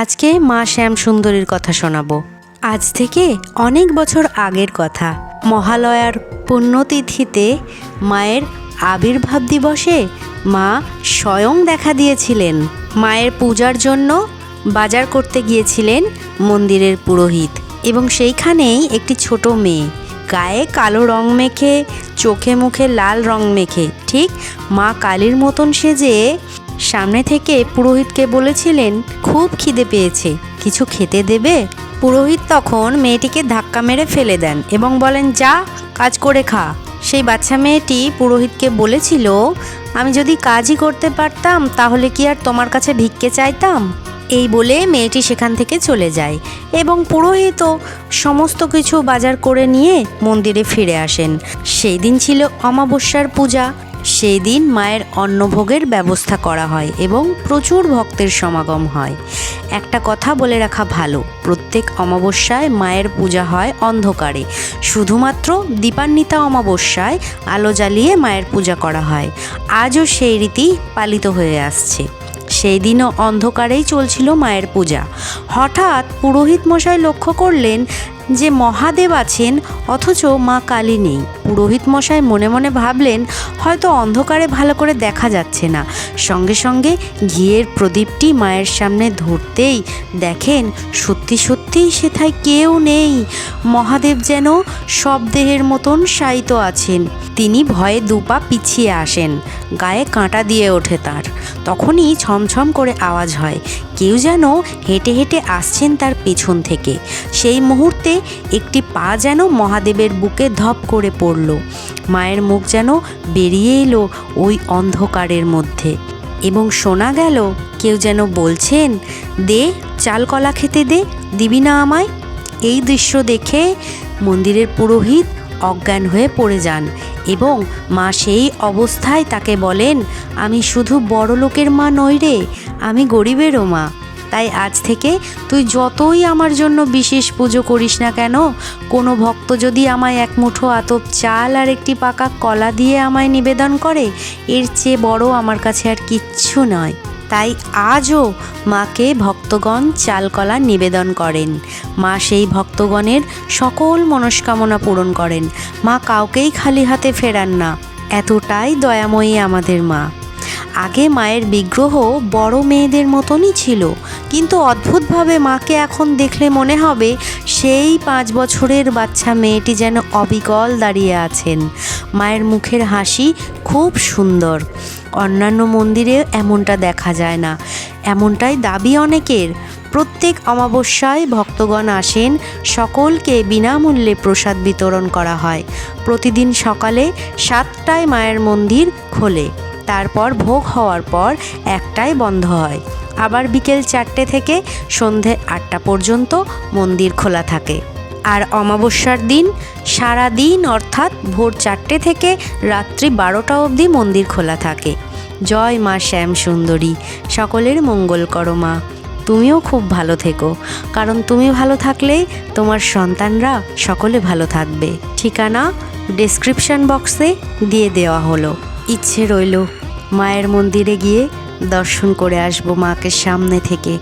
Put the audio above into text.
আজকে মা শ্যাম সুন্দরীর কথা শোনাবো। আজ থেকে অনেক বছর আগের কথা। মহালয়ার পুণ্যতিথিতে মায়ের আবির্ভাব দিবসে মা স্বয়ং দেখা দিয়েছিলেন। মায়ের পূজার জন্য বাজার করতে গিয়েছিলেন মন্দিরের পুরোহিত এবং সেইখানেই একটি ছোট মেয়ে। গায়ে কালো রং মেখে, চোখে মুখে লাল রং মেখে, ঠিক মা কালীর মতন সেজে সামনে থেকে পুরোহিতকে বলেছিলেন, খুব খিদে পেয়েছে, কিছু খেতে দেবে? পুরোহিত তখন মেয়েটিকে ধাক্কা মেরে ফেলে দেন এবং বলেন, যা, কাজ করে খা। সেই বাচ্চা মেয়েটি পুরোহিতকে বলেছিল, আমি যদি কাজই করতে পারতাম, তাহলে কি আর তোমার কাছে ভিক্ষে চাইতাম? এই বলে মেয়েটি সেখান থেকে চলে যায় এবং পুরোহিতও সমস্ত কিছু বাজার করে নিয়ে মন্দিরে ফিরে আসেন। সেই দিন ছিল অমাবস্যার পূজা। সেই দিন মায়ের অন্নভোগের ব্যবস্থা করা হয় এবং প্রচুর ভক্তের সমাগম হয়। একটা কথা বলে রাখা ভালো, প্রত্যেক অমাবস্যায় মায়ের পূজা হয় অন্ধকারে। শুধুমাত্র দীপান্বিতা অমাবস্যায় আলো জ্বালিয়ে মায়ের পূজা করা হয়। আজও সেই রীতি পালিত হয়ে আসছে। সেই দিনও অন্ধকারেই চলছিল মায়ের পূজা। হঠাৎ পুরোহিত মশাই লক্ষ্য করলেন যে মহাদেব আছেন, অথচ মা কালী নেই। পুরোহিত মশাই মনে মনে ভাবলেন, হয়তো অন্ধকারে ভালো করে দেখা যাচ্ছে না। সঙ্গে সঙ্গে ঘিয়ের প্রদীপটি মায়ের সামনে ধরতেই দেখেন, সত্যি সত্যিই সেথায় কেউ নেই। মহাদেব যেন সব দেহের মতন শায়িত আছেন। তিনি ভয়ে দুপা পিছিয়ে আসেন, গায়ে কাঁটা দিয়ে ওঠে তার। তখনই ছমছম করে আওয়াজ হয়, কেউ যেন হেঁটে হেঁটে আসছেন তার পেছন থেকে। সেই মুহূর্তে একটি পা যেন মহাদেবের বুকে ধপ করে পড়ল। মায়ের মুখ যেন বেরিয়ে এলো ওই অন্ধকারের মধ্যে। এবং শোনা গেল, কেউ যেন বলছেন, দে, চাল কলা খেতে দে, দিবি না আমায়? এই দৃশ্য দেখে মন্দিরের পুরোহিত অজ্ঞান হয়ে পড়ে যান এবং মা সেই অবস্থায় তাকে বলেন, আমি শুধু বড় লোকের মা নই রে, আমি গরিবেরও মা। তাই আজ থেকে তুই যতই আমার জন্য বিশেষ পুজো করিস না কেন, কোনো ভক্ত যদি আমায় এক মুঠো আতপ চাল আর একটি পাকা কলা দিয়ে আমায় নিবেদন করে, এর চেয়ে বড় আমার কাছে আর কিচ্ছু নয়। তাই আজও মাকে ভক্তগণ চালকলা নিবেদন করেন। মা সেই ভক্তগণের সকল মনস্কামনা পূরণ করেন। মা কাউকেই খালি হাতে ফেরান না। এতটাই দয়াময়ী আমাদের মা। আগে মায়ের বিগ্রহ বড় মেয়েদের মতনই ছিল। কিন্তু অদ্ভুতভাবে মাকে এখন দেখলে মনে হবে সেই পাঁচ বছরের বাচ্চা মেয়েটি যেন অবিকল দাঁড়িয়ে আছেন। মায়ের মুখের হাসি খুব সুন্দর। অন্যান্য মন্দিরে এমনটা দেখা যায় না। এমনটাই দাবি অনেকের। প্রত্যেক অমাবস্যায় ভক্তগণ আসেন, সকলকে বিনামূল্যে প্রসাদ বিতরণ করা হয়। প্রতিদিন সকালে সাতটায় মায়ের মন্দির খোলে। তারপর ভোগ হওয়ার পর একটাই বন্ধ হয়। আবার বিকেল চারটে থেকে সন্ধে আটটা পর্যন্ত মন্দির খোলা থাকে। আর অমাবস্যার দিন, সারা দিন অর্থাৎ ভোর চারটে থেকে রাত্রি বারোটা অবধি মন্দির খোলা থাকে। জয় মা শ্যাম সুন্দরী, সকলের মঙ্গল করো মা। তুমিও খুব ভালো থেকো, কারণ তুমি ভালো থাকলেই তোমার সন্তানরা সকলে ভালো থাকবে। ঠিকানা ডেসক্রিপশন বক্সে দিয়ে দেওয়া হলো। ইচ্ছে রইল মায়ের মন্দিরে গিয়ে দর্শন করে আসব মাকে সামনে থেকে।